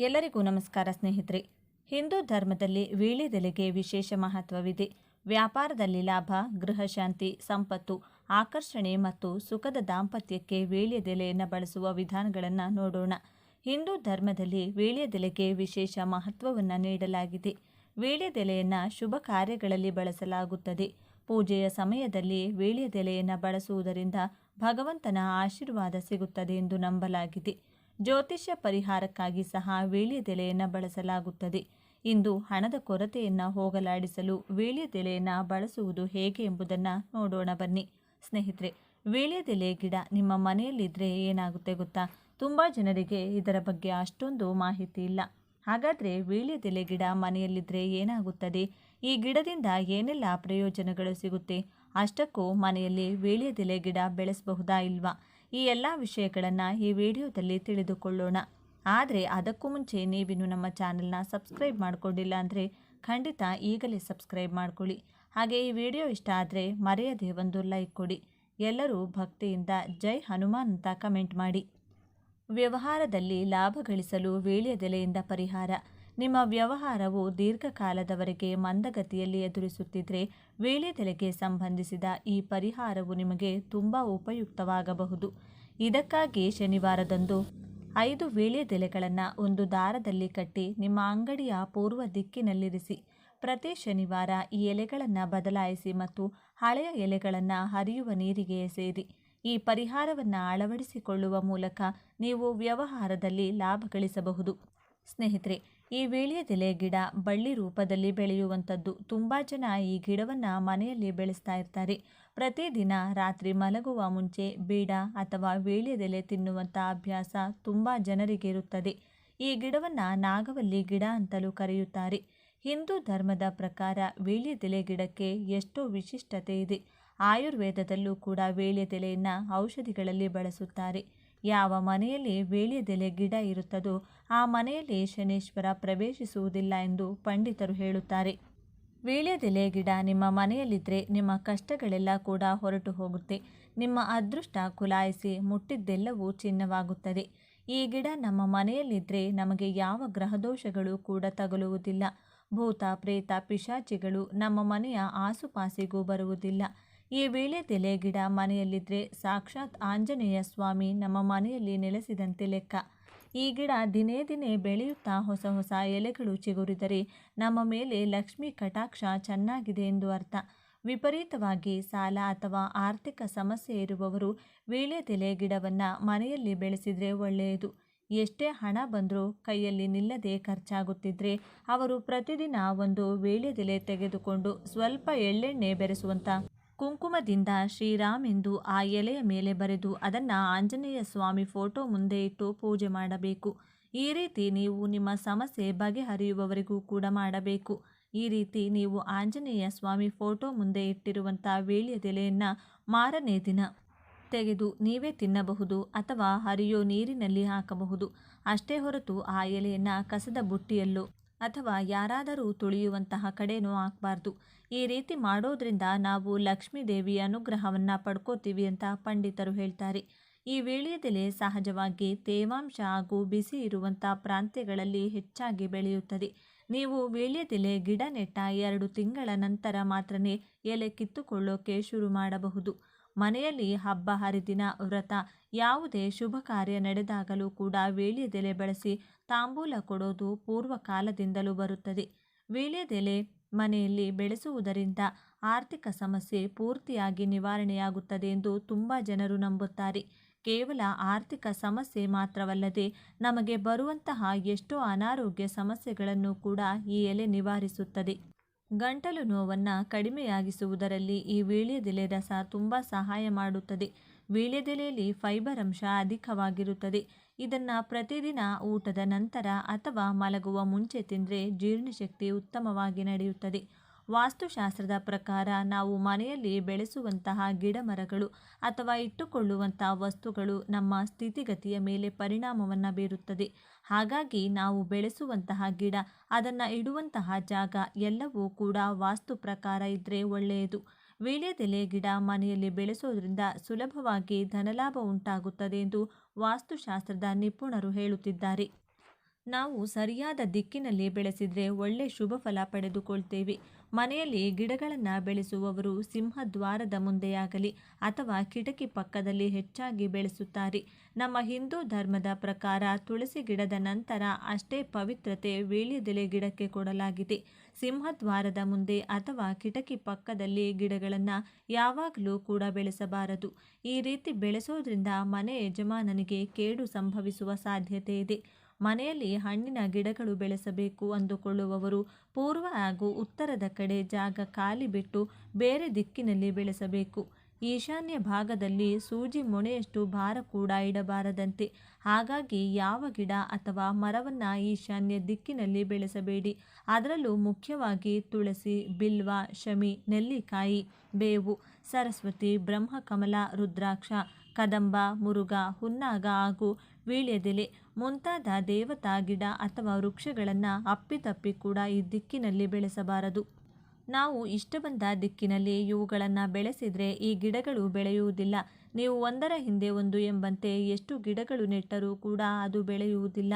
ಎಲ್ಲರಿಗೂ ನಮಸ್ಕಾರ ಸ್ನೇಹಿತರೆ. ಹಿಂದೂ ಧರ್ಮದಲ್ಲಿ ವೀಳ್ಯದೆಲೆಗೆ ವಿಶೇಷ ಮಹತ್ವವಿದೆ. ವ್ಯಾಪಾರದಲ್ಲಿ ಲಾಭ ಗೃಹಶಾಂತಿ ಸಂಪತ್ತು, ಆಕರ್ಷಣೆ ಮತ್ತು ಸುಖದ ದಾಂಪತ್ಯಕ್ಕೆ ವೀಳ್ಯದೆಲೆಯನ್ನು ಬಳಸುವ ವಿಧಾನಗಳನ್ನು ನೋಡೋಣ. ಹಿಂದೂ ಧರ್ಮದಲ್ಲಿ ವೀಳ್ಯದೆಲೆಗೆ ವಿಶೇಷ ಮಹತ್ವವನ್ನು ನೀಡಲಾಗಿದೆ. ವೀಳ್ಯದೆಲೆಯನ್ನು ಶುಭ ಕಾರ್ಯಗಳಲ್ಲಿ ಬಳಸಲಾಗುತ್ತದೆ. ಪೂಜೆಯ ಸಮಯದಲ್ಲಿ ವೀಳ್ಯದೆಲೆಯನ್ನು ಬಳಸುವುದರಿಂದ ಭಗವಂತನ ಆಶೀರ್ವಾದ ಸಿಗುತ್ತದೆ ಎಂದು ನಂಬಲಾಗಿದೆ. ಜ್ಯೋತಿಷ್ಯ ಪರಿಹಾರಕ್ಕಾಗಿ ಸಹ ವೀಳ್ಯದೆಲೆಯನ್ನು ಬಳಸಲಾಗುತ್ತದೆ. ಇಂದು ಹಣದ ಕೊರತೆಯನ್ನು ಹೋಗಲಾಡಿಸಲು ವೀಳ್ಯದೆಲೆಯನ್ನು ಬಳಸುವುದು ಹೇಗೆ ಎಂಬುದನ್ನು ನೋಡೋಣ ಬನ್ನಿ. ಸ್ನೇಹಿತರೆ, ವೀಳ್ಯದೆಲೆ ಗಿಡ ನಿಮ್ಮ ಮನೆಯಲ್ಲಿದ್ದರೆ ಏನಾಗುತ್ತೆ ಗೊತ್ತಾ? ತುಂಬ ಜನರಿಗೆ ಇದರ ಬಗ್ಗೆ ಅಷ್ಟೊಂದು ಮಾಹಿತಿ ಇಲ್ಲ. ಹಾಗಾದರೆ ವೀಳ್ಯದೆಲೆ ಗಿಡ ಮನೆಯಲ್ಲಿದ್ದರೆ ಏನಾಗುತ್ತದೆ? ಈ ಗಿಡದಿಂದ ಏನೆಲ್ಲ ಪ್ರಯೋಜನಗಳು ಸಿಗುತ್ತೆ? ಅಷ್ಟಕ್ಕೂ ಮನೆಯಲ್ಲಿ ವೀಳ್ಯದೆಲೆ ಗಿಡ ಬೆಳೆಸಬಹುದಾ ಇಲ್ವಾ? ಈ ಎಲ್ಲ ವಿಷಯಗಳನ್ನು ಈ ವಿಡಿಯೋದಲ್ಲಿ ತಿಳಿದುಕೊಳ್ಳೋಣ. ಆದರೆ ಅದಕ್ಕೂ ಮುಂಚೆ ನೀವಿನ್ನು ನಮ್ಮ ಚಾನೆಲ್ನ ಸಬ್ಸ್ಕ್ರೈಬ್ ಮಾಡಿಕೊಂಡಿಲ್ಲ ಅಂದರೆ ಖಂಡಿತ ಈಗಲೇ ಸಬ್ಸ್ಕ್ರೈಬ್ ಮಾಡ್ಕೊಳ್ಳಿ. ಹಾಗೆ ಈ ವಿಡಿಯೋ ಇಷ್ಟ ಆದರೆ ಮರೆಯದೆ ಒಂದು ಲೈಕ್ ಕೊಡಿ. ಎಲ್ಲರೂ ಭಕ್ತಿಯಿಂದ ಜೈ ಹನುಮಾನ್ ಅಂತ ಕಮೆಂಟ್ ಮಾಡಿ. ವ್ಯವಹಾರದಲ್ಲಿ ಲಾಭ ಗಳಿಸಲು ವೀಳ್ಯದೆಲೆಯಿಂದ ಪರಿಹಾರ. ನಿಮ್ಮ ವ್ಯವಹಾರವು ದೀರ್ಘಕಾಲದವರೆಗೆ ಮಂದಗತಿಯಲ್ಲಿ ಎದುರಿಸುತ್ತಿದ್ದರೆ ವೀಳ್ಯದೆಲೆಗೆ ಸಂಬಂಧಿಸಿದ ಈ ಪರಿಹಾರವು ನಿಮಗೆ ತುಂಬ ಉಪಯುಕ್ತವಾಗಬಹುದು. ಇದಕ್ಕಾಗಿ ಶನಿವಾರದಂದು ಐದು ವೇಳೆದೆಲೆಗಳನ್ನು ಒಂದು ದಾರದಲ್ಲಿ ಕಟ್ಟಿ ನಿಮ್ಮ ಅಂಗಡಿಯ ಪೂರ್ವ ದಿಕ್ಕಿನಲ್ಲಿರಿಸಿ. ಪ್ರತಿ ಶನಿವಾರ ಈ ಎಲೆಗಳನ್ನು ಬದಲಾಯಿಸಿ ಮತ್ತು ಹಳೆಯ ಎಲೆಗಳನ್ನು ಹರಿಯುವ ನೀರಿಗೆ ಎಸೆಯಿರಿ ಈ ಪರಿಹಾರವನ್ನು ಅಳವಡಿಸಿಕೊಳ್ಳುವ ಮೂಲಕ ನೀವು ವ್ಯವಹಾರದಲ್ಲಿ ಲಾಭ ಗಳಿಸಬಹುದು. ಸ್ನೇಹಿತರೆ ಈ ವೀಳ್ಯದೆಲೆ ಗಿಡ ಬಳ್ಳಿ ರೂಪದಲ್ಲಿ ಬೆಳೆಯುವಂಥದ್ದು. ತುಂಬ ಜನ ಈ ಗಿಡವನ್ನು ಮನೆಯಲ್ಲಿ ಬೆಳೆಸ್ತಾ ಇರ್ತಾರೆ. ಪ್ರತಿದಿನ ರಾತ್ರಿ ಮಲಗುವ ಮುಂಚೆ ಬೀಡ ಅಥವಾ ವೀಳ್ಯದೆಲೆ ತಿನ್ನುವಂಥ ಅಭ್ಯಾಸ ತುಂಬ ಜನರಿಗೆ ಇರುತ್ತದೆ. ಈ ಗಿಡವನ್ನು ನಾಗವಲ್ಲಿ ಗಿಡ ಅಂತಲೂ ಕರೆಯುತ್ತಾರೆ. ಹಿಂದೂ ಧರ್ಮದ ಪ್ರಕಾರ ವೀಳ್ಯದೆಲೆ ಗಿಡಕ್ಕೆ ಎಷ್ಟೋ ವಿಶಿಷ್ಟತೆ ಇದೆ. ಆಯುರ್ವೇದದಲ್ಲೂ ಕೂಡ ವೀಳ್ಯದೆಲೆಯನ್ನು ಔಷಧಿಗಳಲ್ಲಿ ಬಳಸುತ್ತಾರೆ. ಯಾವ ಮನೆಯಲ್ಲಿ ವೀಳ್ಯದೆಲೆ ಗಿಡ ಇರುತ್ತದೋ ಆ ಮನೆಯಲ್ಲಿ ಶನೀಶ್ವರ ಪ್ರವೇಶಿಸುವುದಿಲ್ಲ ಎಂದು ಪಂಡಿತರು ಹೇಳುತ್ತಾರೆ. ವೀಳ್ಯದೆಲೆ ಗಿಡ ನಿಮ್ಮ ಮನೆಯಲ್ಲಿದ್ದರೆ ನಿಮ್ಮ ಕಷ್ಟಗಳೆಲ್ಲ ಕೂಡ ಹೊರಟು ಹೋಗುತ್ತೆ. ನಿಮ್ಮ ಅದೃಷ್ಟ ಕುಲಾಯಿಸಿ ಮುಟ್ಟಿದ್ದೆಲ್ಲವೂ ಚಿನ್ನವಾಗುತ್ತದೆ. ಈ ಗಿಡ ನಮ್ಮ ಮನೆಯಲ್ಲಿದ್ದರೆ ನಮಗೆ ಯಾವ ಗ್ರಹದೋಷಗಳು ಕೂಡ ತಗಲುವುದಿಲ್ಲ. ಭೂತ, ಪ್ರೇತ, ಪಿಶಾಚಿಗಳು ನಮ್ಮ ಮನೆಯ ಆಸುಪಾಸಿಗೂ ಬರುವುದಿಲ್ಲ. ಈ ವೀಳ್ಯದೆಲೆ ಗಿಡ ಮನೆಯಲ್ಲಿದ್ದರೆ ಸಾಕ್ಷಾತ್ ಆಂಜನೇಯ ಸ್ವಾಮಿ ನಮ್ಮ ಮನೆಯಲ್ಲಿ ನೆಲೆಸಿದಂತೆ ಲೆಕ್ಕ. ಈ ಗಿಡ ದಿನೇ ದಿನೇ ಬೆಳೆಯುತ್ತಾ ಹೊಸ ಹೊಸ ಎಲೆಗಳು ಚಿಗುರಿದರೆ ನಮ್ಮ ಮೇಲೆ ಲಕ್ಷ್ಮಿ ಕಟಾಕ್ಷ ಚೆನ್ನಾಗಿದೆ ಎಂದು ಅರ್ಥ. ವಿಪರೀತವಾಗಿ ಸಾಲ ಅಥವಾ ಆರ್ಥಿಕ ಸಮಸ್ಯೆ ಇರುವವರು ವೀಳ್ಯದೆಲೆ ಗಿಡವನ್ನು ಮನೆಯಲ್ಲಿ ಬೆಳೆಸಿದರೆ ಒಳ್ಳೆಯದು. ಎಷ್ಟೇ ಹಣ ಬಂದರೂ ಕೈಯಲ್ಲಿ ನಿಲ್ಲದೆ ಖರ್ಚಾಗುತ್ತಿದ್ದರೆ ಅವರು ಪ್ರತಿದಿನ ಒಂದು ವೀಳ್ಯದೆಲೆ ತೆಗೆದುಕೊಂಡು ಸ್ವಲ್ಪ ಎಳ್ಳೆಣ್ಣೆ ಬೆರೆಸುವಂಥ ಕುಂಕುಮದಿಂದ ಶ್ರೀರಾಮ್ ಎಂದು ಆ ಎಲೆಯ ಮೇಲೆ ಬರೆದು ಅದನ್ನು ಆಂಜನೇಯ ಸ್ವಾಮಿ ಫೋಟೋ ಮುಂದೆ ಇಟ್ಟು ಪೂಜೆ ಮಾಡಬೇಕು. ಈ ರೀತಿ ನೀವು ನಿಮ್ಮ ಸಮಸ್ಯೆ ಬಗೆಹರಿಯುವವರೆಗೂ ಕೂಡ ಮಾಡಬೇಕು. ಈ ರೀತಿ ನೀವು ಆಂಜನೇಯ ಸ್ವಾಮಿ ಫೋಟೋ ಮುಂದೆ ಇಟ್ಟಿರುವಂಥ ವೀಳ್ಯದೆಲೆಯನ್ನು ಮಾರನೇ ದಿನ ತೆಗೆದು ನೀವೇ ತಿನ್ನಬಹುದು ಅಥವಾ ಹರಿಯೋ ನೀರಿನಲ್ಲಿ ಹಾಕಬಹುದು. ಅಷ್ಟೇ ಹೊರತು ಆ ಎಲೆಯನ್ನು ಕಸದ ಬುಟ್ಟಿಯಲ್ಲೋ ಅಥವಾ ಯಾರಾದರೂ ತುಳಿಯುವಂತಹ ಕಡೆನೂ ಹಾಕಬಾರ್ದು ಈ ರೀತಿ ಮಾಡೋದ್ರಿಂದ ನಾವು ಲಕ್ಷ್ಮೀ ದೇವಿಯ ಅನುಗ್ರಹವನ್ನು ಪಡ್ಕೋತೀವಿ ಅಂತ ಪಂಡಿತರು ಹೇಳ್ತಾರೆ. ಈ ವೀಳ್ಯದೆಲೆ ಸಹಜವಾಗಿ ತೇವಾಂಶ ಹಾಗೂ ಬಿಸಿ ಇರುವಂಥ ಪ್ರಾಂತ್ಯಗಳಲ್ಲಿ ಹೆಚ್ಚಾಗಿ ಬೆಳೆಯುತ್ತದೆ. ನೀವು ವೀಳ್ಯದೆಲೆ ಗಿಡ ನೆಟ್ಟ ಎರಡು ತಿಂಗಳ ನಂತರ ಮಾತ್ರನೇ ಎಲೆ ಕಿತ್ತುಕೊಳ್ಳೋಕೆ ಶುರು ಮಾಡಬಹುದು. ಮನೆಯಲ್ಲಿ ಹಬ್ಬ, ಹರಿದಿನ, ವ್ರತ ಯಾವುದೇ ಶುಭ ಕಾರ್ಯ ನಡೆದಾಗಲೂ ಕೂಡ ವೀಳ್ಯದೆಲೆ ಬಳಸಿ ತಾಂಬೂಲ ಕೊಡೋದು ಪೂರ್ವ ಕಾಲದಿಂದಲೂ ಬರುತ್ತದೆ. ವೀಳ್ಯದೆಲೆ ಮನೆಯಲ್ಲಿ ಬೆಳೆಸುವುದರಿಂದ ಆರ್ಥಿಕ ಸಮಸ್ಯೆ ಪೂರ್ತಿಯಾಗಿ ನಿವಾರಣೆಯಾಗುತ್ತದೆ ಎಂದು ತುಂಬ ಜನರು ನಂಬುತ್ತಾರೆ. ಕೇವಲ ಆರ್ಥಿಕ ಸಮಸ್ಯೆ ಮಾತ್ರವಲ್ಲದೆ ನಮಗೆ ಬರುವಂತಹ ಎಷ್ಟೋ ಅನಾರೋಗ್ಯ ಸಮಸ್ಯೆಗಳನ್ನು ಕೂಡ ಈ ಎಲೆ ನಿವಾರಿಸುತ್ತದೆ. ಗಂಟಲು ನೋವನ್ನು ಕಡಿಮೆಯಾಗಿಸುವುದರಲ್ಲಿ ಈ ವೀಳ್ಯದೆಲೆ ರಸ ತುಂಬ ಸಹಾಯ ಮಾಡುತ್ತದೆ. ವೀಳ್ಯದೆಲೆಯಲ್ಲಿ ಫೈಬರ್ ಅಂಶ ಅಧಿಕವಾಗಿರುತ್ತದೆ. ಇದನ್ನು ಪ್ರತಿದಿನ ಊಟದ ನಂತರ ಅಥವಾ ಮಲಗುವ ಮುಂಚೆ ತಿಂದರೆ ಜೀರ್ಣಶಕ್ತಿ ಉತ್ತಮವಾಗಿ ನಡೆಯುತ್ತದೆ. ವಾಸ್ತುಶಾಸ್ತ್ರದ ಪ್ರಕಾರ ನಾವು ಮನೆಯಲ್ಲಿ ಬೆಳೆಸುವಂತಹ ಗಿಡ ಮರಗಳು ಅಥವಾ ಇಟ್ಟುಕೊಳ್ಳುವಂತಹ ವಸ್ತುಗಳು ನಮ್ಮ ಸ್ಥಿತಿಗತಿಯ ಮೇಲೆ ಪರಿಣಾಮವನ್ನು ಬೀರುತ್ತದೆ. ಹಾಗಾಗಿ ನಾವು ಬೆಳೆಸುವಂತಹ ಗಿಡ, ಅದನ್ನು ಇಡುವಂತಹ ಜಾಗ ಎಲ್ಲವೂ ಕೂಡ ವಾಸ್ತು ಪ್ರಕಾರ ಇದ್ದರೆ ಒಳ್ಳೆಯದು. ವೀಳ್ಯದೆಲೆ ಗಿಡ ಮನೆಯಲ್ಲಿ ಬೆಳೆಸೋದ್ರಿಂದ ಸುಲಭವಾಗಿ ಧನಲಾಭ ಉಂಟಾಗುತ್ತದೆ ಎಂದು ವಾಸ್ತುಶಾಸ್ತ್ರದ ನಿಪುಣರು ಹೇಳುತ್ತಿದ್ದಾರೆ. ನಾವು ಸರಿಯಾದ ದಿಕ್ಕಿನಲ್ಲಿ ಬೆಳೆಸಿದರೆ ಒಳ್ಳೆ ಶುಭ ಫಲ ಪಡೆದುಕೊಳ್ತೇವೆ. ಮನೆಯಲ್ಲಿ ಗಿಡಗಳನ್ನು ಬೆಳೆಸುವವರು ಸಿಂಹದ್ವಾರದ ಮುಂದೆಯಾಗಲಿ ಅಥವಾ ಕಿಟಕಿ ಪಕ್ಕದಲ್ಲಿ ಹೆಚ್ಚಾಗಿ ಬೆಳೆಸುತ್ತಾರೆ. ನಮ್ಮ ಹಿಂದೂ ಧರ್ಮದ ಪ್ರಕಾರ ತುಳಸಿ ಗಿಡದ ನಂತರ ಅಷ್ಟೇ ಪವಿತ್ರತೆ ವೀಳ್ಯದೆಲೆ ಗಿಡಕ್ಕೆ ಕೊಡಲಾಗಿದೆ. ಸಿಂಹದ್ವಾರದ ಮುಂದೆ ಅಥವಾ ಕಿಟಕಿ ಪಕ್ಕದಲ್ಲಿ ಗಿಡಗಳನ್ನು ಯಾವಾಗಲೂ ಕೂಡ ಬೆಳೆಸಬಾರದು. ಈ ರೀತಿ ಬೆಳೆಸೋದ್ರಿಂದ ಮನೆ ಯಜಮಾನನಿಗೆ ಕೇಡು ಸಂಭವಿಸುವ ಸಾಧ್ಯತೆ ಇದೆ. ಮನೆಯಲ್ಲಿ ಹಣ್ಣಿನ ಗಿಡಗಳು ಬೆಳೆಸಬೇಕು ಅಂದುಕೊಳ್ಳುವವರು ಪೂರ್ವ ಹಾಗೂ ಉತ್ತರದ ಕಡೆ ಜಾಗ ಖಾಲಿ ಬಿಟ್ಟು ಬೇರೆ ದಿಕ್ಕಿನಲ್ಲಿ ಬೆಳೆಸಬೇಕು. ಈಶಾನ್ಯ ಭಾಗದಲ್ಲಿ ಸೂಜಿ ಮೊಣೆಯಷ್ಟು ಭಾರ ಕೂಡ ಇಡಬಾರದಂತೆ. ಹಾಗಾಗಿ ಯಾವ ಗಿಡ ಅಥವಾ ಮರವನ್ನು ಈಶಾನ್ಯ ದಿಕ್ಕಿನಲ್ಲಿ ಬೆಳೆಸಬೇಡಿ. ಅದರಲ್ಲೂ ಮುಖ್ಯವಾಗಿ ತುಳಸಿ, ಬಿಲ್ವ, ಶಮಿ, ನೆಲ್ಲಿಕಾಯಿ, ಬೇವು, ಸರಸ್ವತಿ, ಬ್ರಹ್ಮಕಮಲ, ರುದ್ರಾಕ್ಷ, ಕದಂಬ ಮುರುಗ ಹುನ್ನಾಗ ಹಾಗೂ ವೀಳ್ಯದೆಲೆ ಮುಂತಾದ ದೇವತಾ ಗಿಡ ಅಥವಾ ವೃಕ್ಷಗಳನ್ನು ಅಪ್ಪಿತಪ್ಪಿ ಕೂಡ ಈ ದಿಕ್ಕಿನಲ್ಲಿ ಬೆಳೆಸಬಾರದು. ನಾವು ಇಷ್ಟ ಬಂದ ದಿಕ್ಕಿನಲ್ಲಿ ಇವುಗಳನ್ನು ಬೆಳೆಸಿದರೆ ಈ ಗಿಡಗಳು ಬೆಳೆಯುವುದಿಲ್ಲ. ನೀವು ಒಂದರ ಹಿಂದೆ ಒಂದು ಎಂಬಂತೆ ಎಷ್ಟು ಗಿಡಗಳು ನೆಟ್ಟರೂ ಕೂಡ ಅದು ಬೆಳೆಯುವುದಿಲ್ಲ.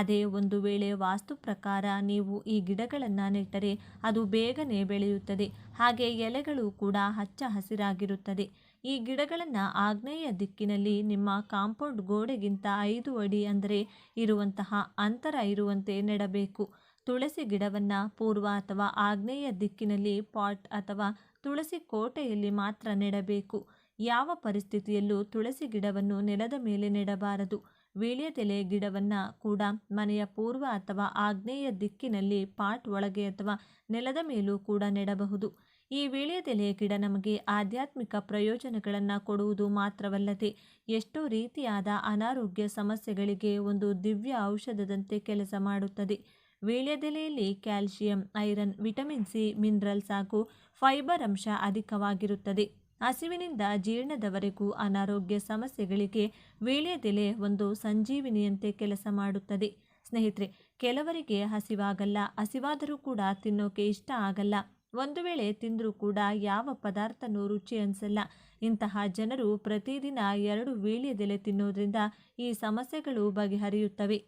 ಅದೇ ಒಂದು ವೇಳೆ ವಾಸ್ತು ಪ್ರಕಾರ ನೀವು ಈ ಗಿಡಗಳನ್ನು ನೆಟ್ಟರೆ ಅದು ಬೇಗನೆ ಬೆಳೆಯುತ್ತದೆ. ಹಾಗೆ ಎಲೆಗಳು ಕೂಡ ಹಚ್ಚ ಹಸಿರಾಗಿರುತ್ತದೆ. ಈ ಗಿಡಗಳನ್ನು ಆಗ್ನೇಯ ದಿಕ್ಕಿನಲ್ಲಿ ನಿಮ್ಮ ಕಾಂಪೌಂಡ್ ಗೋಡೆಗಿಂತ ಐದು ಅಡಿ ಅಂದರೆ ಇರುವಂತಹ ಅಂತರ ಇರುವಂತೆ ನೆಡಬೇಕು. ತುಳಸಿ ಗಿಡವನ್ನು ಪೂರ್ವ ಅಥವಾ ಆಗ್ನೇಯ ದಿಕ್ಕಿನಲ್ಲಿ ಪಾಟ್ ಅಥವಾ ತುಳಸಿ ಕೋಟೆಯಲ್ಲಿ ಮಾತ್ರ ನೆಡಬೇಕು. ಯಾವ ಪರಿಸ್ಥಿತಿಯಲ್ಲೂ ತುಳಸಿ ಗಿಡವನ್ನು ನೆಲದ ಮೇಲೆ ನೆಡಬಾರದು. ವೀಳ್ಯದೆಲೆ ಗಿಡವನ್ನು ಕೂಡ ಮನೆಯ ಪೂರ್ವ ಅಥವಾ ಆಗ್ನೇಯ ದಿಕ್ಕಿನಲ್ಲಿ ಪಾಟ್ ಒಳಗೆ ಅಥವಾ ನೆಲದ ಮೇಲೂ ಕೂಡ ನೆಡಬಹುದು. ಈ ವೀಳ್ಯದೆಲೆಯ ಗಿಡ ನಮಗೆ ಆಧ್ಯಾತ್ಮಿಕ ಪ್ರಯೋಜನಗಳನ್ನು ಕೊಡುವುದು ಮಾತ್ರವಲ್ಲದೆ ಎಷ್ಟೋ ರೀತಿಯಾದ ಅನಾರೋಗ್ಯ ಸಮಸ್ಯೆಗಳಿಗೆ ಒಂದು ದಿವ್ಯ ಔಷಧದಂತೆ ಕೆಲಸ ಮಾಡುತ್ತದೆ. ವೀಳ್ಯದೆಲೆಯಲ್ಲಿ calcium iron, vitamin C, minerals ಹಾಗೂ ಫೈಬರ್ ಅಂಶ ಅಧಿಕವಾಗಿರುತ್ತದೆ. ಹಸಿವಿನಿಂದ ಜೀರ್ಣದವರೆಗೂ ಅನಾರೋಗ್ಯ ಸಮಸ್ಯೆಗಳಿಗೆ ವೀಳ್ಯದೆಲೆ ಒಂದು ಸಂಜೀವಿನಿಯಂತೆ ಕೆಲಸ ಮಾಡುತ್ತದೆ. ಸ್ನೇಹಿತರೆ, ಕೆಲವರಿಗೆ ಹಸಿವಾಗಲ್ಲ, ಹಸಿವಾದರೂ ಕೂಡ ತಿನ್ನೋಕೆ ಇಷ್ಟ ಆಗಲ್ಲ. ಒಂದು ವೇಳೆ ತಿಂದರೂ ಕೂಡ ಯಾವ ಪದಾರ್ಥನೂ ರುಚಿ ಅನಿಸಲ್ಲ. ಇಂತಹ ಜನರು ಪ್ರತಿದಿನ ಎರಡು ವೀಳ್ಯದೆಲೆ ತಿನ್ನೋದ್ರಿಂದ ಈ ಸಮಸ್ಯೆಗಳು ಬಗೆಹರಿಯುತ್ತವೆ.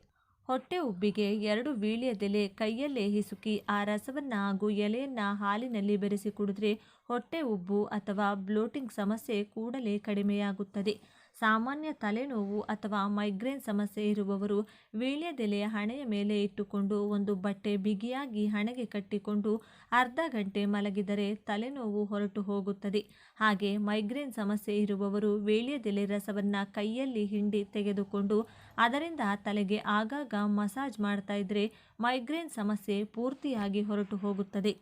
ಹೊಟ್ಟೆ ಉಬ್ಬಿಗೆ ಎರಡು ವೀಳ್ಯದೆಲೆ ಕೈಯಲ್ಲೇ ಹಿಸುಕಿ ಆ ರಸವನ್ನು ಹಾಗೂ ಎಲೆಯನ್ನು ಹಾಲಿನಲ್ಲಿ ಬೆರೆಸಿ ಕುಡಿದ್ರೆ ಹೊಟ್ಟೆ ಉಬ್ಬು ಅಥವಾ ಬ್ಲೋಟಿಂಗ್ ಸಮಸ್ಯೆ ಕೂಡಲೇ ಕಡಿಮೆಯಾಗುತ್ತದೆ. ಸಾಮಾನ್ಯ ತಲೆನೋವು ಅಥವಾ ಮೈಗ್ರೇನ್ ಸಮಸ್ಯೆ ಇರುವವರು ವೀಳ್ಯದೆಲೆಯ ಹಣೆಯ ಮೇಲೆ ಇಟ್ಟುಕೊಂಡು ಒಂದು ಬಟ್ಟೆ ಬಿಗಿಯಾಗಿ ಹಣೆಗೆ ಕಟ್ಟಿಕೊಂಡು ಅರ್ಧ ಗಂಟೆ ಮಲಗಿದರೆ ತಲೆನೋವು ಹೊರಟು ಹೋಗುತ್ತದೆ. ಹಾಗೆ ಮೈಗ್ರೇನ್ ಸಮಸ್ಯೆ ಇರುವವರು ವೀಳ್ಯದೆಲೆ ರಸವನ್ನು ಕೈಯಲ್ಲಿ ಹಿಂಡಿ ತೆಗೆದುಕೊಂಡು ಅದರಿಂದ ತಲೆಗೆ ಆಗಾಗ ಮಸಾಜ್ ಮಾಡ್ತಾ ಇದ್ರೆ ಮೈಗ್ರೇನ್ ಸಮಸ್ಯೆ ಪೂರ್ತಿಯಾಗಿ ಹೊರಟು ಹೋಗುತ್ತದೆ.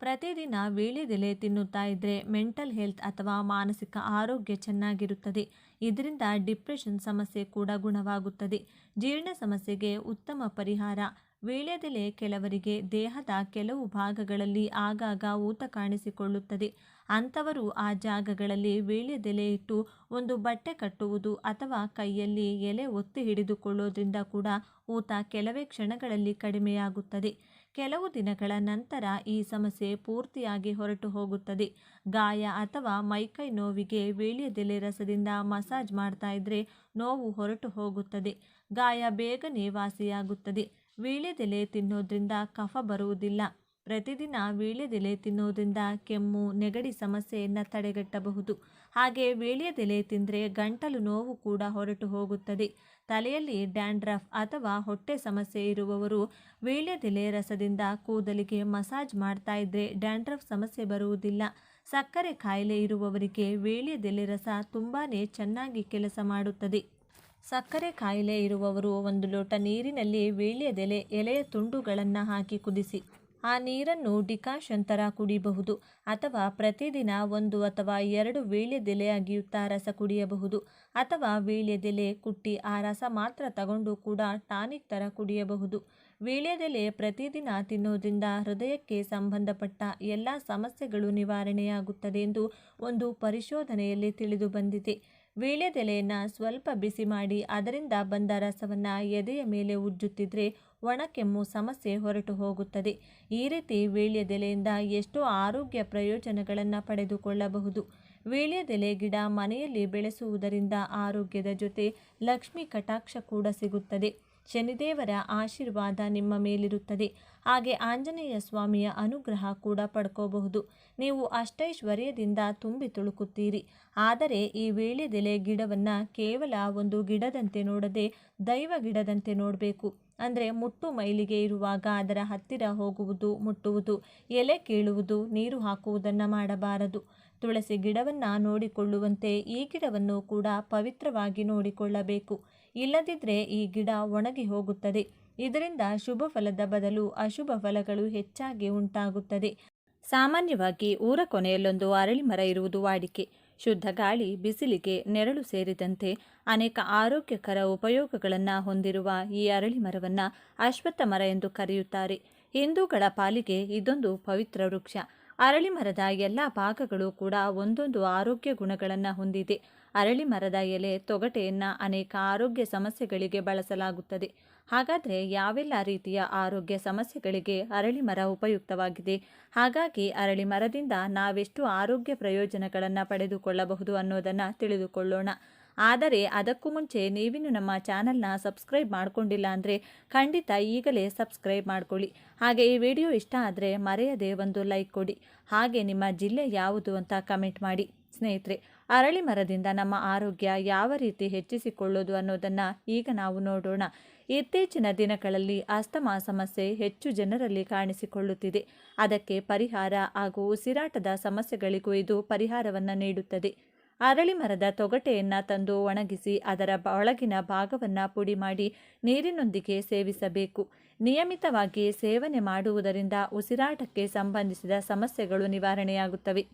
ಪ್ರತಿದಿನ ವೀಳ್ಯದೆಲೆ ತಿನ್ನುತ್ತಾ ಇದ್ದರೆ ಮೆಂಟಲ್ ಹೆಲ್ತ್ ಅಥವಾ ಮಾನಸಿಕ ಆರೋಗ್ಯ ಚೆನ್ನಾಗಿರುತ್ತದೆ. ಇದರಿಂದ ಡಿಪ್ರೆಷನ್ ಸಮಸ್ಯೆ ಕೂಡ ಗುಣವಾಗುತ್ತದೆ. ಜೀರ್ಣ ಸಮಸ್ಯೆಗೆ ಉತ್ತಮ ಪರಿಹಾರ. ವೀಳ್ಯದೆಲೆ ಕೆಲವರಿಗೆ ದೇಹದ ಕೆಲವು ಭಾಗಗಳಲ್ಲಿ ಆಗಾಗ ಊತ ಕಾಣಿಸಿಕೊಳ್ಳುತ್ತದೆ. ಅಂಥವರು ಆ ಜಾಗಗಳಲ್ಲಿ ವೀಳ್ಯದೆಲೆ ಇಟ್ಟು ಒಂದು ಬಟ್ಟೆ ಕಟ್ಟುವುದು ಅಥವಾ ಕೈಯಲ್ಲಿ ಎಲೆ ಒತ್ತಿ ಹಿಡಿದುಕೊಳ್ಳೋದ್ರಿಂದ ಕೂಡ ಊತ ಕೆಲವೇ ಕ್ಷಣಗಳಲ್ಲಿ ಕಡಿಮೆಯಾಗುತ್ತದೆ. ಕೆಲವು ದಿನಗಳ ನಂತರ ಈ ಸಮಸ್ಯೆ ಪೂರ್ತಿಯಾಗಿ ಹೊರಟು ಹೋಗುತ್ತದೆ. ಗಾಯ ಅಥವಾ ಮೈಕೈ ನೋವಿಗೆ ವೀಳ್ಯದೆಲೆ ರಸದಿಂದ ಮಸಾಜ್ ಮಾಡ್ತಾ ಇದ್ರೆ ನೋವು ಹೊರಟು ಹೋಗುತ್ತದೆ. ಗಾಯ ಬೇಗನೆ ವಾಸಿಯಾಗುತ್ತದೆ. ವೀಳ್ಯದೆಲೆ ತಿನ್ನೋದ್ರಿಂದ ಕಫ ಬರುವುದಿಲ್ಲ. ಪ್ರತಿದಿನ ವೀಳ್ಯದೆಲೆ ತಿನ್ನೋದ್ರಿಂದ ಕೆಮ್ಮು, ನೆಗಡಿ ಸಮಸ್ಯೆಯನ್ನು ತಡೆಗಟ್ಟಬಹುದು. ಹಾಗೆ ವೀಳ್ಯದೆಲೆ ತಿಂದರೆ ಗಂಟಲು ನೋವು ಕೂಡ ಹೊರಟು ಹೋಗುತ್ತದೆ. ತಲೆಯಲ್ಲಿ ಡ್ಯಾಂಡ್ರಫ್ ಅಥವಾ ಹೊಟ್ಟೆ ಸಮಸ್ಯೆ ಇರುವವರು ವೀಳ್ಯದೆಲೆ ರಸದಿಂದ ಕೂದಲಿಗೆ ಮಸಾಜ್ ಮಾಡ್ತಾ ಇದ್ದರೆ ಡ್ಯಾಂಡ್ರಫ್ ಸಮಸ್ಯೆ ಬರುವುದಿಲ್ಲ. ಸಕ್ಕರೆ ಕಾಯಿಲೆ ಇರುವವರಿಗೆ ವೀಳ್ಯದೆಲೆ ರಸ ತುಂಬಾ ಚೆನ್ನಾಗಿ ಕೆಲಸ ಮಾಡುತ್ತದೆ. ಸಕ್ಕರೆ ಕಾಯಿಲೆ ಇರುವವರು ಒಂದು ಲೋಟ ನೀರಿನಲ್ಲಿ ವೀಳ್ಯದೆಲೆ ಎಲೆಯ ತುಂಡುಗಳನ್ನು ಹಾಕಿ ಕುದಿಸಿ. ಆ ನೀರನ್ನು ಡಿಕಾಷನ್ ಥರ ಕುಡಿಯಬಹುದು ಅಥವಾ ಪ್ರತಿದಿನ ಒಂದು ಅಥವಾ ಎರಡು ವೀಳ್ಯದೆಲೆ ಅಗಿಯುತ್ತಾ ರಸ ಕುಡಿಯಬಹುದು ಅಥವಾ ವೀಳ್ಯದೆಲೆ ಕುಟ್ಟಿ ಆ ರಸ ಮಾತ್ರ ತಗೊಂಡು ಕೂಡ ಟಾನಿಕ್ ಥರ ಕುಡಿಯಬಹುದು. ವೀಳ್ಯದೆಲೆ ಪ್ರತಿದಿನ ತಿನ್ನೋದ್ರಿಂದ ಹೃದಯಕ್ಕೆ ಸಂಬಂಧಪಟ್ಟ ಎಲ್ಲ ಸಮಸ್ಯೆಗಳು ನಿವಾರಣೆಯಾಗುತ್ತದೆ ಎಂದು ಒಂದು ಪರಿಶೋಧನೆಯಲ್ಲಿ ತಿಳಿದು ಬಂದಿದೆ. ವೀಳ್ಯದೆಲೆಯನ್ನು ಸ್ವಲ್ಪ ಬಿಸಿ ಮಾಡಿ ಅದರಿಂದ ಬಂದ ರಸವನ್ನು ಎದೆಯ ಮೇಲೆ ಉಜ್ಜುತ್ತಿದ್ರೆ ಒಣಕೆಮ್ಮು ಸಮಸ್ಯೆ ಹೊರಟು ಹೋಗುತ್ತದೆ. ಈ ರೀತಿ ವೀಳ್ಯದೆಲೆಯಿಂದ ಎಷ್ಟೋ ಆರೋಗ್ಯ ಪ್ರಯೋಜನಗಳನ್ನು ಪಡೆದುಕೊಳ್ಳಬಹುದು. ವೀಳ್ಯದೆಲೆ ಗಿಡ ಮನೆಯಲ್ಲಿ ಬೆಳೆಸುವುದರಿಂದ ಆರೋಗ್ಯದ ಜೊತೆ ಲಕ್ಷ್ಮಿ ಕಟಾಕ್ಷ ಕೂಡ ಸಿಗುತ್ತದೆ. ಶನಿದೇವರ ಆಶೀರ್ವಾದ ನಿಮ್ಮ ಮೇಲಿರುತ್ತದೆ. ಹಾಗೆ ಆಂಜನೇಯ ಸ್ವಾಮಿಯ ಅನುಗ್ರಹ ಕೂಡ ಪಡ್ಕೋಬಹುದು. ನೀವು ಅಷ್ಟೈಶ್ವರ್ಯದಿಂದ ತುಂಬಿ ತುಳುಕುತ್ತೀರಿ. ಆದರೆ ಈ ವೀಳ್ಯದೆಲೆ ಗಿಡವನ್ನು ಕೇವಲ ಒಂದು ಗಿಡದಂತೆ ನೋಡದೆ ದೈವ ಗಿಡದಂತೆ ನೋಡಬೇಕು. ಅಂದರೆ ಮುಟ್ಟು ಮೈಲಿಗೆ ಇರುವಾಗ ಅದರ ಹತ್ತಿರ ಹೋಗುವುದು, ಮುಟ್ಟುವುದು, ಎಲೆ ಕೀಳುವುದು, ನೀರು ಹಾಕುವುದನ್ನು ಮಾಡಬಾರದು. ತುಳಸಿ ಗಿಡವನ್ನು ನೋಡಿಕೊಳ್ಳುವಂತೆ ಈ ಗಿಡವನ್ನು ಕೂಡ ಪವಿತ್ರವಾಗಿ ನೋಡಿಕೊಳ್ಳಬೇಕು. ಇಲ್ಲದಿದ್ದರೆ ಈ ಗಿಡ ಒಣಗಿ ಹೋಗುತ್ತದೆ. ಇದರಿಂದ ಶುಭ ಫಲದ ಬದಲು ಅಶುಭ ಫಲಗಳು ಹೆಚ್ಚಾಗಿ ಉಂಟಾಗುತ್ತದೆ. ಸಾಮಾನ್ಯವಾಗಿ ಊರ ಕೊನೆಯಲ್ಲೊಂದು ಅರಳಿ ಮರ ಇರುವುದು ವಾಡಿಕೆ. ಶುದ್ಧ ಗಾಳಿ, ಬಿಸಿಲಿಗೆ ನೆರಳು ಸೇರಿದಂತೆ ಅನೇಕ ಆರೋಗ್ಯಕರ ಉಪಯೋಗಗಳನ್ನು ಹೊಂದಿರುವ ಈ ಅರಳಿ ಮರವನ್ನು ಅಶ್ವತ್ಥ ಮರ ಎಂದು ಕರೆಯುತ್ತಾರೆ. ಹಿಂದೂಗಳ ಪಾಲಿಗೆ ಇದೊಂದು ಪವಿತ್ರ ವೃಕ್ಷ. ಅರಳಿ ಮರದ ಎಲ್ಲ ಭಾಗಗಳು ಕೂಡ ಒಂದೊಂದು ಆರೋಗ್ಯ ಗುಣಗಳನ್ನು ಹೊಂದಿದೆ. ಅರಳಿ ಮರದ ಎಲೆ, ತೊಗಟೆಯನ್ನು ಅನೇಕ ಆರೋಗ್ಯ ಸಮಸ್ಯೆಗಳಿಗೆ ಬಳಸಲಾಗುತ್ತದೆ. ಹಾಗಾದರೆ ಯಾವೆಲ್ಲ ರೀತಿಯ ಆರೋಗ್ಯ ಸಮಸ್ಯೆಗಳಿಗೆ ಅರಳಿ ಮರ ಉಪಯುಕ್ತವಾಗಿದೆ? ಹಾಗಾಗಿ ಅರಳಿ ಮರದಿಂದ ನಾವೆಷ್ಟು ಆರೋಗ್ಯ ಪ್ರಯೋಜನಗಳನ್ನು ಪಡೆದುಕೊಳ್ಳಬಹುದು ಅನ್ನೋದನ್ನು ತಿಳಿದುಕೊಳ್ಳೋಣ. ಆದರೆ ಅದಕ್ಕೂ ಮುಂಚೆ ನೀವಿನ್ನು ನಮ್ಮ ಚಾನಲ್ನ ಸಬ್ಸ್ಕ್ರೈಬ್ ಮಾಡಿಕೊಂಡಿಲ್ಲ ಅಂದರೆ ಖಂಡಿತ ಈಗಲೇ ಸಬ್ಸ್ಕ್ರೈಬ್ ಮಾಡ್ಕೊಳ್ಳಿ. ಹಾಗೆ ಈ ವಿಡಿಯೋ ಇಷ್ಟ ಆದರೆ ಮರೆಯದೆ ಒಂದು ಲೈಕ್ ಕೊಡಿ. ಹಾಗೆ ನಿಮ್ಮ ಜಿಲ್ಲೆ ಯಾವುದು ಅಂತ ಕಮೆಂಟ್ ಮಾಡಿ. ಸ್ನೇಹಿತರೆ ಅರಳಿ ಮರದಿಂದ ನಮ್ಮ ಆರೋಗ್ಯ ಯಾವ ರೀತಿ ಹೆಚ್ಚಿಸಿಕೊಳ್ಳೋದು ಅನ್ನೋದನ್ನು ಈಗ ನಾವು ನೋಡೋಣ. ಇತ್ತೀಚಿನ ದಿನಗಳಲ್ಲಿ ಅಸ್ತಮಾ ಸಮಸ್ಯೆ ಹೆಚ್ಚು ಜನರಲ್ಲಿ ಕಾಣಿಸಿಕೊಳ್ಳುತ್ತಿದೆ. ಅದಕ್ಕೆ ಪರಿಹಾರ ಹಾಗೂ ಉಸಿರಾಟದ ಸಮಸ್ಯೆಗಳಿಗೂ ಇದು ಪರಿಹಾರವನ್ನು ನೀಡುತ್ತದೆ. ಅರಳಿ ಮರದ ತೊಗಟೆಯನ್ನು ತಂದು ಒಣಗಿಸಿ ಅದರ ಒಳಗಿನ ಭಾಗವನ್ನು ಪುಡಿ ಮಾಡಿ ನೀರಿನೊಂದಿಗೆ ಸೇವಿಸಬೇಕು. ನಿಯಮಿತವಾಗಿ ಸೇವನೆ ಮಾಡುವುದರಿಂದ ಉಸಿರಾಟಕ್ಕೆ ಸಂಬಂಧಿಸಿದ ಸಮಸ್ಯೆಗಳು ನಿವಾರಣೆಯಾಗುತ್ತವೆ.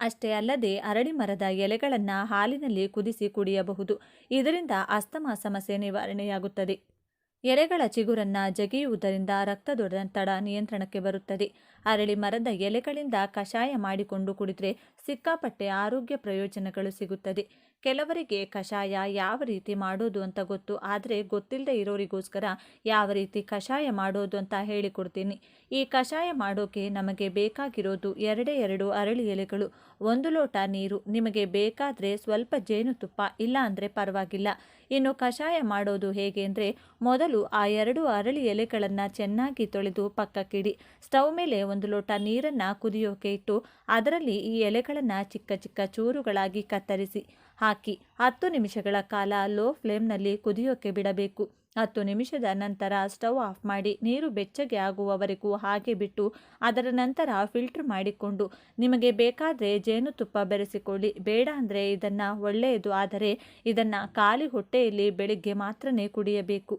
ಅಷ್ಟೇ ಅಲ್ಲದೆ ಅರಳಿ ಮರದ ಎಲೆಗಳನ್ನು ಹಾಲಿನಲ್ಲಿ ಕುದಿಸಿ ಕುಡಿಯಬಹುದು. ಇದರಿಂದ ಅಸ್ತಮಾ ಸಮಸ್ಯೆ ನಿವಾರಣೆಯಾಗುತ್ತದೆ. ಎಲೆಗಳ ಚಿಗುರನ್ನ ಜಗಿಯುವುದರಿಂದ ರಕ್ತದೊತ್ತಡ ನಿಯಂತ್ರಣಕ್ಕೆ ಬರುತ್ತದೆ. ಅರಳಿ ಮರದ ಎಲೆಗಳಿಂದ ಕಷಾಯ ಮಾಡಿಕೊಂಡು ಕುಡಿದರೆ ಸಿಕ್ಕಾಪಟ್ಟೆ ಆರೋಗ್ಯ ಪ್ರಯೋಜನಗಳು ಸಿಗುತ್ತದೆ. ಕೆಲವರಿಗೆ ಕಷಾಯ ಯಾವ ರೀತಿ ಮಾಡೋದು ಅಂತ ಗೊತ್ತು, ಆದರೆ ಗೊತ್ತಿಲ್ಲದೆ ಇರೋರಿಗೋಸ್ಕರ ಯಾವ ರೀತಿ ಕಷಾಯ ಮಾಡೋದು ಅಂತ ಹೇಳಿಕೊಡ್ತೀನಿ. ಈ ಕಷಾಯ ಮಾಡೋಕೆ ನಮಗೆ ಬೇಕಾಗಿರೋದು ಎರಡೇ ಎರಡು ಅರಳಿ ಎಲೆಗಳು. ಒಂದು ಲೋಟ ನೀರು ನಿಮಗೆ ಬೇಕಾದರೆ ಸ್ವಲ್ಪ ಜೇನುತುಪ್ಪ ಇಲ್ಲ ಅಂದರೆ ಪರವಾಗಿಲ್ಲ. ಇನ್ನು ಕಷಾಯ ಮಾಡೋದು ಹೇಗೆ ಅಂದರೆ, ಮೊದಲು ಆ ಎರಡು ಅರಳಿ ಎಲೆಗಳನ್ನು ಚೆನ್ನಾಗಿ ತೊಳೆದು ಪಕ್ಕಕ್ಕಿಡಿ. ಸ್ಟವ್ ಮೇಲೆ ಒಂದು ಲೋಟ ನೀರನ್ನು ಕುದಿಯೋಕೆ ಇಟ್ಟು ಅದರಲ್ಲಿ ಈ ಎಲೆಗಳನ್ನು ಚಿಕ್ಕ ಚಿಕ್ಕ ಚೂರುಗಳಾಗಿ ಕತ್ತರಿಸಿ ಹಾಕಿ ಹತ್ತು ನಿಮಿಷಗಳ ಕಾಲ ಲೋ ಫ್ಲೇಮ್ನಲ್ಲಿ ಕುದಿಯೋಕೆ ಬಿಡಬೇಕು. ಹತ್ತು ನಿಮಿಷದ ನಂತರ ಸ್ಟವ್ ಆಫ್ ಮಾಡಿ ನೀರು ಬೆಚ್ಚಗೆ ಆಗುವವರೆಗೂ ಹಾಗೆ ಬಿಟ್ಟು ಅದರ ನಂತರ ಫಿಲ್ಟರ್ ಮಾಡಿಕೊಂಡು ನಿಮಗೆ ಬೇಕಾದರೆ ಜೇನುತುಪ್ಪ ಬೆರೆಸಿಕೊಳ್ಳಿ. ಬೇಡ ಅಂದರೆ ಇದನ್ನು ಒಳ್ಳೆಯದು, ಆದರೆ ಇದನ್ನು ಖಾಲಿ ಹೊಟ್ಟೆಯಲ್ಲಿ ಬೆಳಿಗ್ಗೆ ಮಾತ್ರನೇ ಕುಡಿಯಬೇಕು.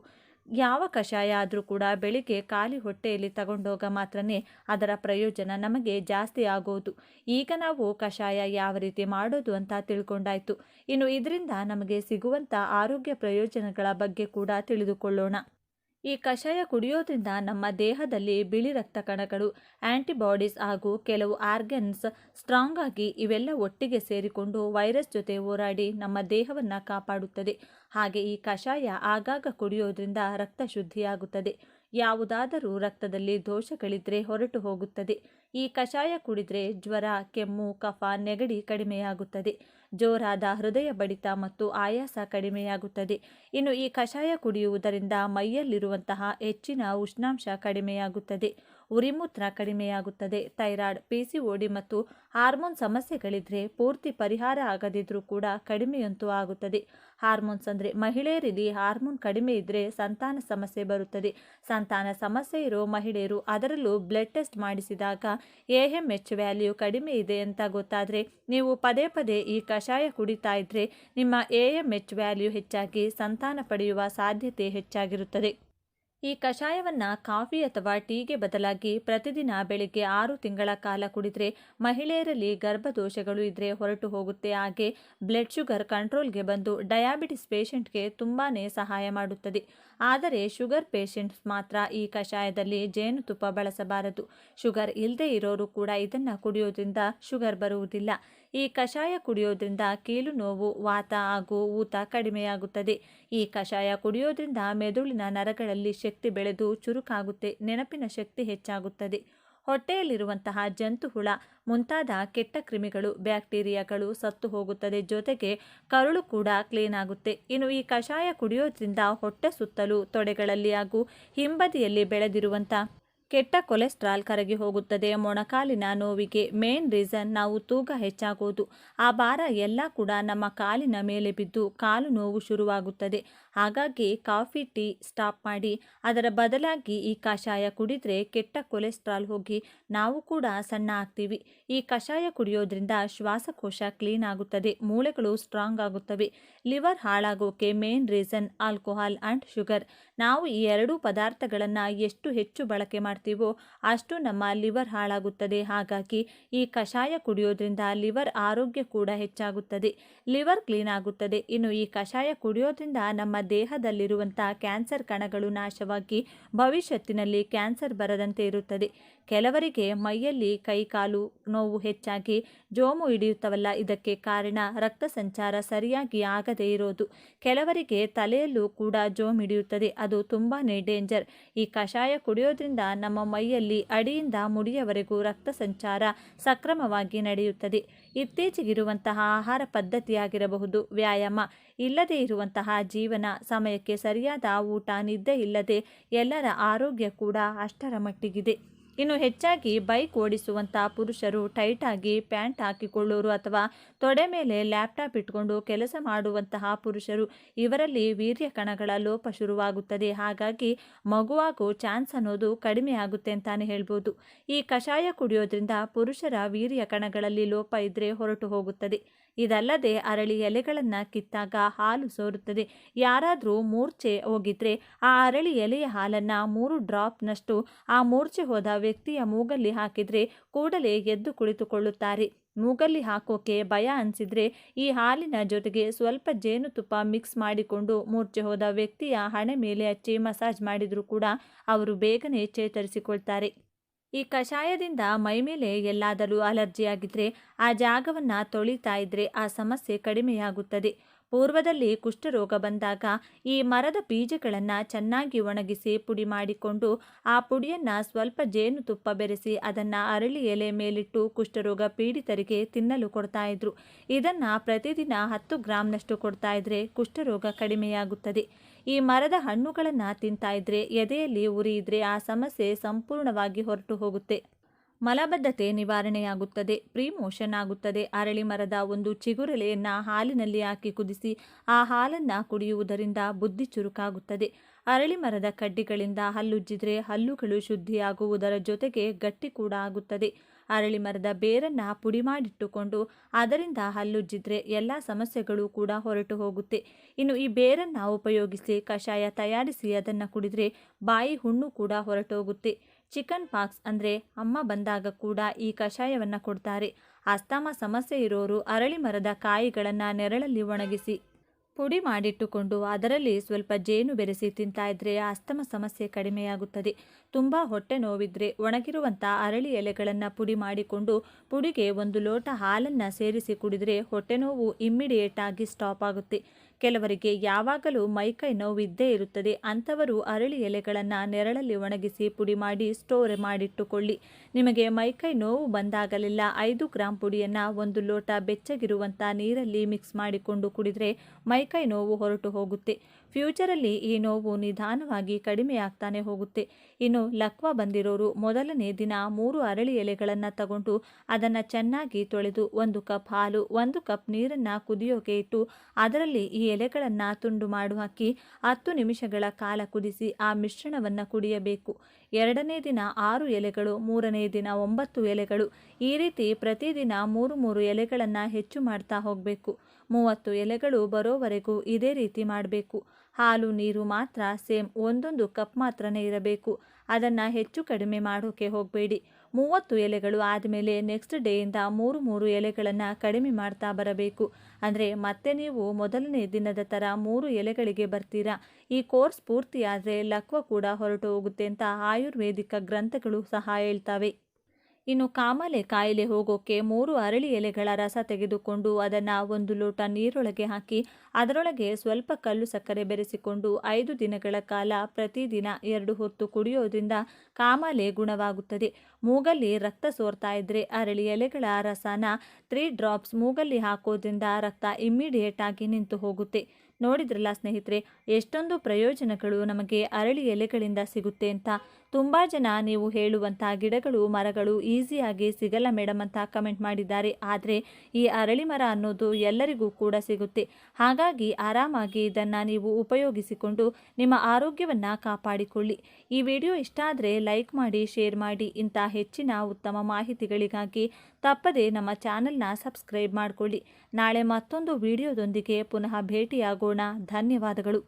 ಯಾವ ಕಷಾಯ ಆದರೂ ಕೂಡ ಬೆಳಿಗ್ಗೆ ಖಾಲಿ ಹೊಟ್ಟೆಯಲ್ಲಿ ತಗೊಂಡೋಗ ಮಾತ್ರನೇ ಅದರ ಪ್ರಯೋಜನ ನಮಗೆ ಜಾಸ್ತಿ ಆಗೋದು. ಈಗ ನಾವು ಕಷಾಯ ಯಾವ ರೀತಿ ಮಾಡೋದು ಅಂತ ತಿಳ್ಕೊಂಡಾಯ್ತು. ಇನ್ನು ಇದರಿಂದ ನಮಗೆ ಸಿಗುವಂಥ ಆರೋಗ್ಯ ಪ್ರಯೋಜನಗಳ ಬಗ್ಗೆ ಕೂಡ ತಿಳಿದುಕೊಳ್ಳೋಣ. ಈ ಕಷಾಯ ಕುಡಿಯೋದ್ರಿಂದ ನಮ್ಮ ದೇಹದಲ್ಲಿ ಬಿಳಿ ರಕ್ತ ಕಣಗಳು, ಆಂಟಿಬಾಡೀಸ್ ಹಾಗೂ ಕೆಲವು ಆರ್ಗನ್ಸ್ ಸ್ಟ್ರಾಂಗ್ ಆಗಿ ಇವೆಲ್ಲ ಒಟ್ಟಿಗೆ ಸೇರಿಕೊಂಡು ವೈರಸ್ ಜೊತೆ ಹೋರಾಡಿ ನಮ್ಮ ದೇಹವನ್ನು ಕಾಪಾಡುತ್ತದೆ. ಹಾಗೆ ಈ ಕಷಾಯ ಆಗಾಗ ಕುಡಿಯೋದ್ರಿಂದ ರಕ್ತ ಶುದ್ಧಿಯಾಗುತ್ತದೆ. ಯಾವುದಾದರೂ ರಕ್ತದಲ್ಲಿ ದೋಷಗಳಿದ್ರೆ ಹೊರಟು ಹೋಗುತ್ತದೆ. ಈ ಕಷಾಯ ಕುಡಿದ್ರೆ ಜ್ವರ, ಕೆಮ್ಮು, ಕಫ, ನೆಗಡಿ ಕಡಿಮೆಯಾಗುತ್ತದೆ. ಜೋರಾದ ಹೃದಯ ಬಡಿತ ಮತ್ತು ಆಯಾಸ ಕಡಿಮೆಯಾಗುತ್ತದೆ. ಇನ್ನು ಈ ಕಷಾಯ ಕುಡಿಯುವುದರಿಂದ ಮೈಯಲ್ಲಿರುವಂತಹ ಹೆಚ್ಚಿನ ಉಷ್ಣಾಂಶ ಕಡಿಮೆಯಾಗುತ್ತದೆ. ಉರಿಮೂತ್ರ ಕಡಿಮೆಯಾಗುತ್ತದೆ. ಥೈರಾಯ್ಡ್ ಪಿಸಿಒಡಿ ಮತ್ತು ಹಾರ್ಮೋನ್ ಸಮಸ್ಯೆಗಳಿದ್ರೆ ಪೂರ್ತಿ ಪರಿಹಾರ ಆಗದಿದ್ರೂ ಕೂಡ ಕಡಿಮೆಯಂತೂ ಆಗುತ್ತದೆ. ಹಾರ್ಮೋನ್ಸ್ ಅಂದರೆ ಮಹಿಳೆಯರಲ್ಲಿ ಹಾರ್ಮೋನ್ ಕಡಿಮೆ ಇದ್ದರೆ ಸಂತಾನ ಸಮಸ್ಯೆ ಬರುತ್ತದೆ. ಸಂತಾನ ಸಮಸ್ಯೆ ಇರೋ ಮಹಿಳೆಯರು ಅದರಲ್ಲೂ ಬ್ಲಡ್ ಟೆಸ್ಟ್ ಮಾಡಿಸಿದಾಗ ಎ ಎಂ ಎಚ್ ವ್ಯಾಲ್ಯೂ ಕಡಿಮೆ ಇದೆ ಅಂತ ಗೊತ್ತಾದರೆ ನೀವು ಪದೇ ಪದೇ ಈ ಕಷಾಯ ಕುಡಿತಾ ಇದ್ದರೆ ನಿಮ್ಮ ಎ ಎಂ ಎಚ್ ವ್ಯಾಲ್ಯೂ ಹೆಚ್ಚಾಗಿ ಸಂತಾನ ಪಡೆಯುವ ಸಾಧ್ಯತೆ ಹೆಚ್ಚಾಗಿರುತ್ತದೆ. ಈ ಕಷಾಯವನ್ನು ಕಾಫಿ ಅಥವಾ ಟೀಗೆ ಬದಲಾಗಿ ಪ್ರತಿದಿನ ಬೆಳಿಗ್ಗೆ ಆರು ತಿಂಗಳ ಕಾಲ ಕುಡಿದರೆ ಮಹಿಳೆಯರಲ್ಲಿ ಗರ್ಭದೋಷಗಳು ಇದ್ದರೆ ಹೊರಟು ಹೋಗುತ್ತೆ. ಹಾಗೆ ಬ್ಲಡ್ ಶುಗರ್ ಕಂಟ್ರೋಲ್ಗೆ ಬಂದು ಡಯಾಬಿಟಿಸ್ ಪೇಷಂಟ್ಗೆ ತುಂಬಾ ಸಹಾಯ ಮಾಡುತ್ತದೆ. ಆದರೆ ಶುಗರ್ ಪೇಷಂಟ್ಸ್ ಮಾತ್ರ ಈ ಕಷಾಯದಲ್ಲಿ ಜೇನುತುಪ್ಪ ಬಳಸಬಾರದು. ಶುಗರ್ ಇಲ್ಲದೆ ಇರೋರು ಕೂಡ ಇದನ್ನು ಕುಡಿಯೋದ್ರಿಂದ ಶುಗರ್ ಬರುವುದಿಲ್ಲ. ಈ ಕಷಾಯ ಕುಡಿಯೋದ್ರಿಂದ ಕೀಲು ನೋವು, ವಾತ ಹಾಗೂ ಊತ ಕಡಿಮೆಯಾಗುತ್ತದೆ. ಈ ಕಷಾಯ ಕುಡಿಯೋದ್ರಿಂದ ಮೆದುಳಿನ ನರಗಳಲ್ಲಿ ಶಕ್ತಿ ಬೆಳೆದು ಚುರುಕಾಗುತ್ತೆ, ನೆನಪಿನ ಶಕ್ತಿ ಹೆಚ್ಚಾಗುತ್ತದೆ. ಹೊಟ್ಟೆಯಲ್ಲಿರುವಂತಹ ಜಂತುಹುಳ, ಮುಂತಾದ ಕೆಟ್ಟ ಕ್ರಿಮಿಗಳು, ಬ್ಯಾಕ್ಟೀರಿಯಾಗಳು ಸತ್ತು ಹೋಗುತ್ತದೆ. ಜೊತೆಗೆ ಕರುಳು ಕೂಡ ಕ್ಲೀನ್ ಆಗುತ್ತೆ. ಇನ್ನು ಈ ಕಷಾಯ ಕುಡಿಯೋದ್ರಿಂದ ಹೊಟ್ಟೆ ಸುತ್ತಲೂ ತೊಡೆಗಳಲ್ಲಿ ಹಾಗೂ ಹಿಂಬದಿಯಲ್ಲಿ ಬೆಳೆದಿರುವಂಥ ಕೆಟ್ಟ ಕೊಲೆಸ್ಟ್ರಾಲ್ ಕರಗಿ ಹೋಗುತ್ತದೆ ಮೊಣಕಾಲಿನ ನೋವಿಗೆ. ಮೇನ್ ರೀಸನ್ ನಾವು ತೂಕ ಹೆಚ್ಚಾಗೋದು. ಆ ಭಾರ ಎಲ್ಲ ಕೂಡ ನಮ್ಮ ಕಾಲಿನ ಮೇಲೆ ಬಿದ್ದು ಕಾಲು ನೋವು ಶುರುವಾಗುತ್ತದೆ. ಹಾಗಾಗಿ ಕಾಫಿ ಟೀ ಸ್ಟಾಪ್ ಮಾಡಿ, ಅದರ ಬದಲಾಗಿ ಈ ಕಷಾಯ ಕುಡಿದ್ರೆ ಕೆಟ್ಟ ಕೊಲೆಸ್ಟ್ರಾಲ್ ಹೋಗಿ ನಾವು ಕೂಡ ಸಣ್ಣ ಆಗ್ತೀವಿ. ಈ ಕಷಾಯ ಕುಡಿಯೋದ್ರಿಂದ ಶ್ವಾಸಕೋಶ ಕ್ಲೀನ್ ಆಗುತ್ತದೆ, ಮೂಳೆಗಳು ಸ್ಟ್ರಾಂಗ್ ಆಗುತ್ತವೆ. Liver ಹಾಳಾಗೋಕೆ main reason alcohol and sugar. ನಾವು ಈ ಎರಡೂ ಪದಾರ್ಥಗಳನ್ನು ಎಷ್ಟು ಹೆಚ್ಚು ಬಳಕೆ ಮಾಡ್ತೀವೋ ಅಷ್ಟು ನಮ್ಮ ಲಿವರ್ ಹಾಳಾಗುತ್ತದೆ. ಹಾಗಾಗಿ ಈ ಕಷಾಯ ಕುಡಿಯೋದ್ರಿಂದ ಲಿವರ್ ಆರೋಗ್ಯ ಕೂಡ ಹೆಚ್ಚಾಗುತ್ತದೆ. ಲಿವರ್ ಕ್ಲೀನ್ ಆಗುತ್ತದೆ. ಇನ್ನು ಈ ಕಷಾಯ ಕುಡಿಯೋದ್ರಿಂದ ನಮ್ಮ ದೇಹದಲ್ಲಿರುವಂಥ ಕ್ಯಾನ್ಸರ್ ಕಣಗಳು ನಾಶವಾಗಿ ಭವಿಷ್ಯತ್ತಿನಲ್ಲಿ ಕ್ಯಾನ್ಸರ್ ಬರದಂತೆ ಇರುತ್ತದೆ. ಕೆಲವರಿಗೆ ಮೈಯಲ್ಲಿ ಕೈಕಾಲು ನೋವು ಹೆಚ್ಚಾಗಿ ಜೋಮು ಹಿಡಿಯುತ್ತವಲ್ಲ. ಇದಕ್ಕೆ ಕಾರಣ ರಕ್ತ ಸಂಚಾರ ಸರಿಯಾಗಿ ಆಗದೇ ಇರೋದು. ಕೆಲವರಿಗೆ ತಲೆಯಲ್ಲೂ ಕೂಡ ಜೋಮ್ ಹಿಡಿಯುತ್ತದೆ. ಅದು ತುಂಬಾ ಡೇಂಜರ್. ಈ ಕಷಾಯ ಕುಡಿಯೋದ್ರಿಂದ ನಮ್ಮ ಮೈಯಲ್ಲಿ ಅಡಿಯಿಂದ ಮುಡಿಯವರೆಗೂ ರಕ್ತ ಸಂಚಾರ ಸಕ್ರಮವಾಗಿ ನಡೆಯುತ್ತದೆ. ಇತ್ತೀಚೆಗಿರುವಂತಹ ಆಹಾರ ಪದ್ಧತಿಯಾಗಿರಬಹುದು. ವ್ಯಾಯಾಮ. ಇಲ್ಲದೇ ಇರುವಂತಹ ಜೀವನ ಸಮಯಕ್ಕೆ ಸರಿಯಾದ ಊಟ, ನಿದ್ದೆ ಇಲ್ಲದೆ ಎಲ್ಲರ ಆರೋಗ್ಯ ಕೂಡ ಅಷ್ಟರ ಮಟ್ಟಿಗಿದೆ. ಇನ್ನು ಹೆಚ್ಚಾಗಿ ಬೈಕ್ ಓಡಿಸುವಂಥ ಪುರುಷರು ಟೈಟಾಗಿ ಪ್ಯಾಂಟ್ ಹಾಕಿಕೊಳ್ಳೋರು ಅಥವಾ ತೊಡೆ ಮೇಲೆ ಲ್ಯಾಪ್ಟಾಪ್ ಇಟ್ಕೊಂಡು ಕೆಲಸ ಮಾಡುವಂತಹ ಪುರುಷರು, ಇವರಲ್ಲಿ ವೀರ್ಯ ಕಣಗಳ ಲೋಪ ಶುರುವಾಗುತ್ತದೆ. ಹಾಗಾಗಿ ಮಗುವಾಗೋ ಚಾನ್ಸ್ ಅನ್ನೋದು ಕಡಿಮೆ ಆಗುತ್ತೆ ಅಂತಾನೆ ಹೇಳ್ಬೋದು. ಈ ಕಷಾಯ ಕುಡಿಯೋದ್ರಿಂದ ಪುರುಷರ ವೀರ್ಯ ಕಣಗಳಲ್ಲಿ ಲೋಪ ಇದ್ದರೆ ಹೊರಟು ಹೋಗುತ್ತದೆ. ಇದಲ್ಲದೆ ಅರಳಿ ಎಲೆಗಳನ್ನು ಕಿತ್ತಾಗ ಹಾಲು ಸೋರುತ್ತದೆ. ಯಾರಾದರೂ ಮೂರ್ಛೆ ಹೋಗಿದ್ರೆ ಆ ಅರಳಿ ಎಲೆಯ ಹಾಲನ್ನು ಮೂರು ಡ್ರಾಪ್ನಷ್ಟು ಆ ಮೂರ್ಛೆ ಹೋದ ವ್ಯಕ್ತಿಯ ಮೂಗಲ್ಲಿ ಹಾಕಿದರೆ ಕೂಡಲೇ ಎದ್ದು ಕುಳಿತುಕೊಳ್ಳುತ್ತಾರೆ. ಮೂಗಲ್ಲಿ ಹಾಕೋಕೆ ಭಯ ಅನಿಸಿದರೆ ಈ ಹಾಲಿನ ಜೊತೆಗೆ ಸ್ವಲ್ಪ ಜೇನುತುಪ್ಪ ಮಿಕ್ಸ್ ಮಾಡಿಕೊಂಡು ಮೂರ್ಛೆ ಹೋದ ವ್ಯಕ್ತಿಯ ಹಣೆ ಮೇಲೆ ಹಚ್ಚಿ ಮಸಾಜ್ ಮಾಡಿದರೂ ಕೂಡ ಅವರು ಬೇಗನೆ ಚೇತರಿಸಿಕೊಳ್ತಾರೆ. ಈ ಕಷಾಯದಿಂದ ಮೈಮೇಲೆ ಎಲ್ಲಾದರೂ ಅಲರ್ಜಿಯಾಗಿದ್ದರೆ ಆ ಜಾಗವನ್ನು ತೊಳಿತಾ ಇದ್ದರೆ ಆ ಸಮಸ್ಯೆ ಕಡಿಮೆಯಾಗುತ್ತದೆ. ಪೂರ್ವದಲ್ಲಿ ಕುಷ್ಠರೋಗ ಬಂದಾಗ ಈ ಮರದ ಬೀಜಗಳನ್ನು ಚೆನ್ನಾಗಿ ಒಣಗಿಸಿ ಪುಡಿ ಮಾಡಿಕೊಂಡು ಆ ಪುಡಿಯನ್ನು ಸ್ವಲ್ಪ ಜೇನುತುಪ್ಪ ಬೆರೆಸಿ ಅದನ್ನು ಅರಳಿ ಎಲೆ ಮೇಲಿಟ್ಟು ಕುಷ್ಠರೋಗ ಪೀಡಿತರಿಗೆ ತಿನ್ನಲು ಕೊಡ್ತಾ ಇದ್ರು. ಇದನ್ನು ಪ್ರತಿದಿನ ಹತ್ತು ಗ್ರಾಮ್ನಷ್ಟು ಕೊಡ್ತಾ ಇದ್ರೆ ಕುಷ್ಠರೋಗ ಕಡಿಮೆಯಾಗುತ್ತದೆ. ಈ ಮರದ ಹಣ್ಣುಗಳನ್ನು ತಿಂತಾ ಇದ್ರೆ ಎದೆಯಲ್ಲಿ ಉರಿ ಇದ್ರೆ ಆ ಸಮಸ್ಯೆ ಸಂಪೂರ್ಣವಾಗಿ ಹೊರಟು ಹೋಗುತ್ತೆ. ಮಲಬದ್ಧತೆ ನಿವಾರಣೆಯಾಗುತ್ತದೆ ಪ್ರೀ ಮೋಷನ್ ಆಗುತ್ತದೆ ಅರಳಿ ಮರದ ಒಂದು ಚಿಗುರೆಲೆಯನ್ನು ಹಾಲಿನಲ್ಲಿ ಹಾಕಿ ಕುದಿಸಿ ಆ ಹಾಲನ್ನು ಕುಡಿಯುವುದರಿಂದ ಬುದ್ಧಿ ಚುರುಕಾಗುತ್ತದೆ. ಅರಳಿ ಮರದ ಕಡ್ಡಿಗಳಿಂದ ಹಲ್ಲುಜ್ಜಿದ್ರೆ ಹಲ್ಲುಗಳು ಶುದ್ಧಿಯಾಗುವುದರ ಜೊತೆಗೆ ಗಟ್ಟಿ ಕೂಡ ಆಗುತ್ತದೆ. ಅರಳಿ ಮರದ ಬೇರನ್ನು ಪುಡಿ ಮಾಡಿಟ್ಟುಕೊಂಡು ಅದರಿಂದ ಹಲ್ಲುಜ್ಜಿದ್ರೆ ಎಲ್ಲ ಸಮಸ್ಯೆಗಳು ಕೂಡ ಹೊರಟು ಹೋಗುತ್ತೆ. ಇನ್ನು ಈ ಬೇರನ್ನು ಉಪಯೋಗಿಸಿ, ಕಷಾಯ ತಯಾರಿಸಿ ಅದನ್ನು ಕುಡಿದರೆ ಬಾಯಿ ಹುಣ್ಣು ಕೂಡ ಹೊರಟೋಗುತ್ತೆ ಚಿಕನ್ ಪಾಕ್ಸ್ ಅಂದರೆ ಅಮ್ಮ ಬಂದಾಗ ಕೂಡ ಈ ಕಷಾಯವನ್ನು ಕೊಡ್ತಾರೆ. ಅಸ್ತಮ ಸಮಸ್ಯೆ ಇರೋರು ಅರಳಿ ಮರದ ಕಾಯಿಗಳನ್ನು ನೆರಳಲ್ಲಿ ಒಣಗಿಸಿ ಪುಡಿ ಮಾಡಿಟ್ಟುಕೊಂಡು ಅದರಲ್ಲಿ ಸ್ವಲ್ಪ ಜೇನು ಬೆರೆಸಿ ತಿಂತಾ ಇದ್ರೆ ಅಸ್ತಮ ಸಮಸ್ಯೆ ಕಡಿಮೆಯಾಗುತ್ತದೆ. ತುಂಬ ಹೊಟ್ಟೆ ನೋವಿದ್ರೆ ಒಣಗಿರುವಂಥ ಅರಳಿ ಎಲೆಗಳನ್ನು ಪುಡಿ ಮಾಡಿಕೊಂಡು ಪುಡಿಗೆ ಒಂದು ಲೋಟ ಹಾಲನ್ನು ಸೇರಿಸಿ ಕುಡಿದರೆ ಹೊಟ್ಟೆ ನೋವು ಇಮ್ಮಿಡಿಯೇಟ್ ಆಗಿ ಸ್ಟಾಪ್ ಆಗುತ್ತೆ. ಕೆಲವರಿಗೆ ಯಾವಾಗಲೂ ಮೈಕೈ ನೋವಿದ್ದೇ ಇರುತ್ತದೆ. ಅಂಥವರು ಅರಳಿ ಎಲೆಗಳನ್ನು ನೆರಳಲ್ಲಿ ಒಣಗಿಸಿ ಪುಡಿ ಮಾಡಿ ಸ್ಟೋರ್ ಮಾಡಿಟ್ಟುಕೊಳ್ಳಿ. ನಿಮಗೆ ಮೈಕೈ ನೋವು ಬಂದಾಗಲೆಲ್ಲ ಐದು ಗ್ರಾಂ ಪುಡಿಯನ್ನು ಒಂದು ಲೋಟ ಬೆಚ್ಚಗಿರುವಂಥ ನೀರಲ್ಲಿ ಮಿಕ್ಸ್ ಮಾಡಿಕೊಂಡು ಕುಡಿದರೆ ಮೈಕೈ ನೋವು ಹೊರಟು ಹೋಗುತ್ತೆ. ಫ್ಯೂಚರಲ್ಲಿ ಈ ನೋವು ನಿಧಾನವಾಗಿ ಕಡಿಮೆಯಾಗ್ತಾನೆ ಹೋಗುತ್ತೆ. ಇನ್ನು ಲಕ್ವ ಬಂದಿರೋರು ಮೊದಲನೇ ದಿನ ಮೂರು ಅರಳಿ ಎಲೆಗಳನ್ನು ತಗೊಂಡು ಅದನ್ನು ಚೆನ್ನಾಗಿ ತೊಳೆದು ಒಂದು ಕಪ್ ಹಾಲು, ಒಂದು ಕಪ್ ನೀರನ್ನು ಕುದಿಯೋಕೆ ಇಟ್ಟು ಅದರಲ್ಲಿ ಈ ಎಲೆಗಳನ್ನು ತುಂಡು ಮಾಡು ಹಾಕಿ ಹತ್ತು ನಿಮಿಷಗಳ ಕಾಲ ಕುದಿಸಿ ಆ ಮಿಶ್ರಣವನ್ನು ಕುಡಿಯಬೇಕು. ಎರಡನೇ ದಿನ ಆರು ಎಲೆಗಳು, ಮೂರನೇ ದಿನ ಒಂಬತ್ತು ಎಲೆಗಳು ಈ ರೀತಿ ಪ್ರತಿದಿನ ಮೂರು ಮೂರು ಎಲೆಗಳನ್ನು ಹೆಚ್ಚು ಮಾಡ್ತಾ ಹೋಗಬೇಕು. ಮೂವತ್ತು ಎಲೆಗಳು ಬರೋವರೆಗೂ ಇದೇ ರೀತಿ ಮಾಡಬೇಕು. ಹಾಲು, ನೀರು ಮಾತ್ರ ಸೇಮ್ ಒಂದೊಂದು ಕಪ್ ಮಾತ್ರನೇ ಇರಬೇಕು. ಅದನ್ನು ಹೆಚ್ಚು ಕಡಿಮೆ ಮಾಡೋಕೆ ಹೋಗಬೇಡಿ. ಮೂವತ್ತು ಎಲೆಗಳು ಆದಮೇಲೆ ನೆಕ್ಸ್ಟ್ ಡೇಯಿಂದ ಮೂರು ಮೂರು ಎಲೆಗಳನ್ನು ಕಡಿಮೆ ಮಾಡ್ತಾ ಬರಬೇಕು. ಅಂದರೆ ಮತ್ತೆ ನೀವು ಮೊದಲನೇ ದಿನದ ಥರ ಮೂರು ಎಲೆಗಳಿಗೆ ಬರ್ತೀರಾ? ಈ ಕೋರ್ಸ್ ಪೂರ್ತಿಯಾದರೆ ಲಕ್ವ ಕೂಡ ಹೊರಟು ಹೋಗುತ್ತೆ ಅಂತ ಆಯುರ್ವೇದಿಕ ಗ್ರಂಥಗಳು ಸಹ ಹೇಳ್ತವೆ. ಇನ್ನು ಕಾಮಾಲೆ ಕಾಯಿಲೆ ಹೋಗೋಕೆ ಮೂರು ಅರಳಿ ಎಲೆಗಳ ರಸ ತೆಗೆದುಕೊಂಡು ಅದನ್ನು ಒಂದು ಲೋಟ ನೀರೊಳಗೆ ಹಾಕಿ, ಅದರೊಳಗೆ ಸ್ವಲ್ಪ ಕಲ್ಲು ಸಕ್ಕರೆ ಬೆರೆಸಿಕೊಂಡು ಐದು ದಿನಗಳ ಕಾಲ ಪ್ರತಿದಿನ ಎರಡು ಹೊತ್ತು ಕುಡಿಯೋದ್ರಿಂದ ಕಾಮಾಲೆ ಗುಣವಾಗುತ್ತದೆ. ಮೂಗಲ್ಲಿ ರಕ್ತ ಸೋರ್ತಾ ಇದ್ರೆ ಅರಳಿ ಎಲೆಗಳ ರಸನ ತ್ರೀ ಡ್ರಾಪ್ಸ್ ಮೂಗಲ್ಲಿ ಹಾಕೋದ್ರಿಂದ ರಕ್ತ ಇಮ್ಮಿಡಿಯೇಟ್ ಆಗಿ ನಿಂತು ಹೋಗುತ್ತೆ. ನೋಡಿದ್ರಲ್ಲ ಸ್ನೇಹಿತರೆ, ಎಷ್ಟೊಂದು ಪ್ರಯೋಜನಗಳು ನಮಗೆ ಅರಳಿ ಎಲೆಗಳಿಂದ ಸಿಗುತ್ತೆ ಅಂತ. ತುಂಬ ಜನ ನೀವು ಹೇಳುವಂಥ ಗಿಡಗಳು, ಮರಗಳು ಈಸಿಯಾಗಿ ಸಿಗಲ್ಲ ಮೇಡಮ್ ಅಂತ ಕಮೆಂಟ್ ಮಾಡಿದ್ದಾರೆ. ಆದರೆ ಈ ಅರಳಿ ಮರ ಅನ್ನೋದು ಎಲ್ಲರಿಗೂ ಕೂಡ ಸಿಗುತ್ತೆ. ಹಾಗಾಗಿ ಆರಾಮಾಗಿ ಇದನ್ನು ನೀವು ಉಪಯೋಗಿಸಿಕೊಂಡು ನಿಮ್ಮ ಆರೋಗ್ಯವನ್ನು ಕಾಪಾಡಿಕೊಳ್ಳಿ. ಈ ವಿಡಿಯೋ ಇಷ್ಟ ಆದರೆ ಲೈಕ್ ಮಾಡಿ, ಶೇರ್ ಮಾಡಿ. ಇಂಥ ಹೆಚ್ಚಿನ ಉತ್ತಮ ಮಾಹಿತಿಗಳಿಗಾಗಿ ತಪ್ಪದೇ ನಮ್ಮ ಚಾನಲ್ನ ಸಬ್ಸ್ಕ್ರೈಬ್ ಮಾಡಿಕೊಳ್ಳಿ. ನಾಳೆ ಮತ್ತೊಂದು ವಿಡಿಯೋದೊಂದಿಗೆ ಪುನಃ ಭೇಟಿಯಾಗೋಣ. ಧನ್ಯವಾದಗಳು.